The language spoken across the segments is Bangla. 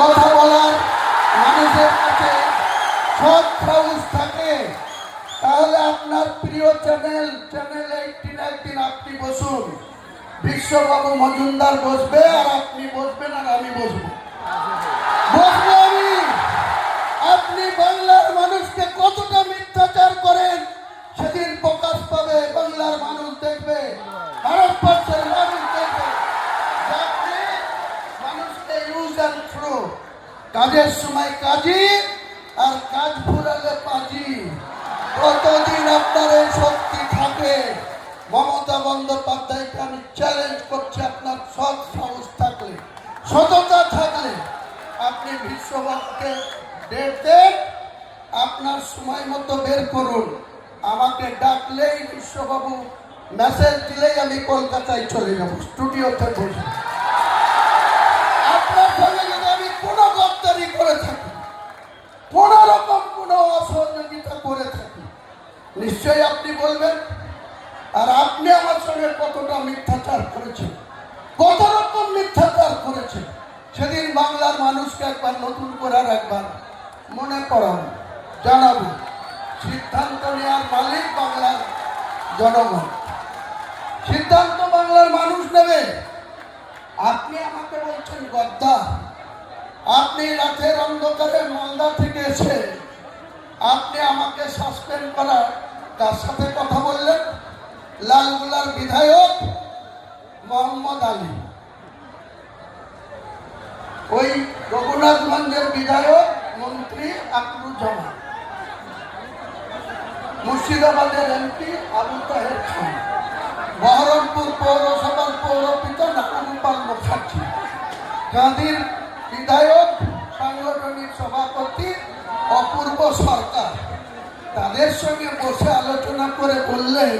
কথা বলার মানুষের কাছে সব সাহস থাকে, তাহলে আপনার প্রিয় চ্যানেল চ্যানেল এইটিন একদিন আপনি বসুন। বিশ্ববাবু মজুমদার বসবে আর আপনি বসবেন আর আমি বসবো। বসবো আমি। আপনি বাংলার মানুষকে কতটা মিথ্যাচার করেন, সেদিন প্রকাশ পাবে, বাংলার মানুষ দেখবে। ভারতবর্ষের মানুষ দেখবে যে আপনি মানুষকে ইউজ অ্যান্ড থ্রো কাজের সময় কাজী আর কাজ ফুরালে পাজি। কতদিন আপনার এই শক্তি থাকে? মমতা বন্দ্যোপাধ্যায়কে আমি চ্যালেঞ্জ করছি আপনার সৎ সাহস থাকলে? সততা থাকলে? আপনি বিশ্ববাবুকে ডেট দেন, আপনার সময় মতো বের করুন। আমাকে ডাকলেই বিশ্ববাবু মেসেজ দিলেই আমি কলকাতায় চলে যাব। স্টুডিওতে বসে আপনার সঙ্গে যদি আমি কোনো গদ্দারি করে থাকি কোন রকম কোনো অসহযোগিতা করে থাকি নিশ্চয়ই আপনি বলবেন। আর আপনি আমার সঙ্গে কতটা মিথ্যাচার করেছেন? কত রকম মিথ্যাচার করেছেন? সেদিন বাংলার মানুষকে একবার নতুন করে আর একবার মনে করাবো জানাব সিদ্ধান্ত নেওয়ার মালিক বাংলার জনগণ। সিদ্ধান্ত বাংলার মানুষ নেবে। আপনি আমাকে বলছেন, গদ্দা, আপনি রাতের অন্ধকারে মালদা থেকে এসে আপনি আমাকে সাসপেন্ড করার তার সাথে কথা বললেন লালগুলার বিধায়ক মোহাম্মদ আলী। ওই রঘুনাথগঞ্জের বিধায়ক মন্ত্রী আকরুজ্জামান। মুর্শিদাবাদের এমপি আবু তাহের খান। বহরমপুর পৌরসভার পৌরপিতা নারায়ণপাল মুখার্জি। গান্ধীর বিধায়ক সাংগঠনিক সভাপতি অপূর্ব সরকার। তাদের সঙ্গে বসে আলোচনা করে বললেন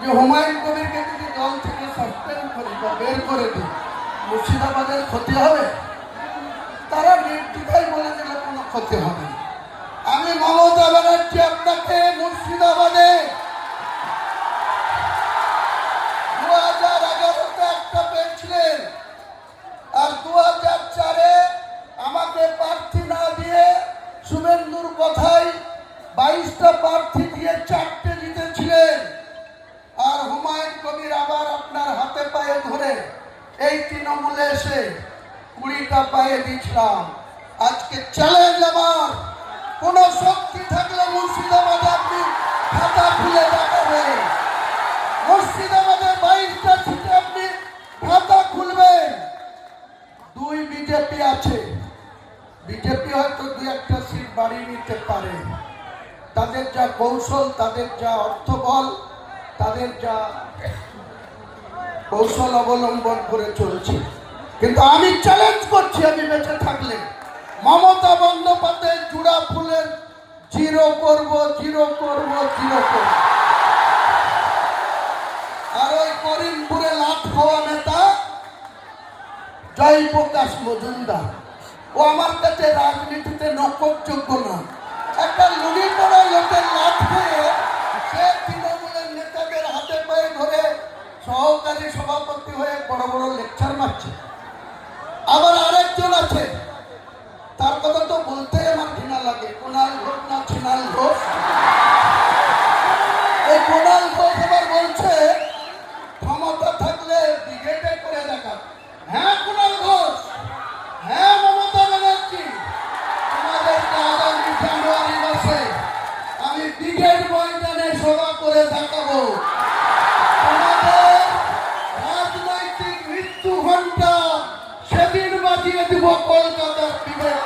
যে হুমায়ুন কবিরকে যদি দল থেকে সাসপেন্ড করি বা বের করে দিই, মুর্শিদাবাদের ক্ষতি হবে তারা নির্দ্বিধায় বলে দিলে, কোনো ক্ষতি হবে। আমি মমতা ব্যানার্জি আপনাকে মুর্শিদাবাদে বাইশটা প্রার্থী দিয়ে চারটে জিতেছিলেন। আর হুমায়ুন কবির আবার আপনার হাতে পায়ে ধরে এই তৃণমূলে এসে কুড়িটা পায়ে দিয়েছিলাম। আজকে চ্যালেঞ্জ আমার। কোন শক্তি থাকলে মুর্শিদাবাদে আপনি খাতা খুলে দেখাবেন। মুর্শিদাবাদে বাইশটা সিটে আপনি খাতা খুলবেন। দুই বিজেপি আছে। বিজেপি হয়তো দুই একটা সিট বাড়িয়ে নিতে পারে। তাদের যা কৌশল, তাদের যা অর্থবল, তাদের যা কৌশল অবলম্বন করে চলছে। কিন্তু আমি চ্যালেঞ্জ করছি, আমি বেঁচে থাকলে। মমতা বন্দ্যোপাধ্যায় চূড়া ফুলের জিরো করব জিরো করব জিরো করব। আর ওই করিমপুরে লাট খাওয়া নেতা জয়প্রকাশ মজুমদার। ও আমার কাছে রাজনীতিতে নকরযোগ্য না একটা লুড়ি পড়া লোকের লাট খেয়ে সে তৃণমূলের নেতাদের হাতে পায়ে ধরে সহকারী সভাপতি হয়ে বড় বড় লেকচার মারছে আবার আরেকজন আছে তার কথা তো বলতে আমার ঘৃণা লাগে কুণাল ঘোষ না ছিনাল ঘোষ এই কুণাল ঘোষ আবার বলছে, ক্ষমতা থাকলে ব্রিগেডে করে দেখা হ্যাঁ কুণাল ঘোষ? হ্যাঁ মমতা ব্যানার্জি? তোমাদেরকে আগামী জানুয়ারি মাসে আমি ব্রিগেড ময়দানে সভা করে দেখাবো। রাজনৈতিক মৃত্যু ঘণ্টা সেদিন বাজিয়ে দিব কলকাতার ব্রিগেড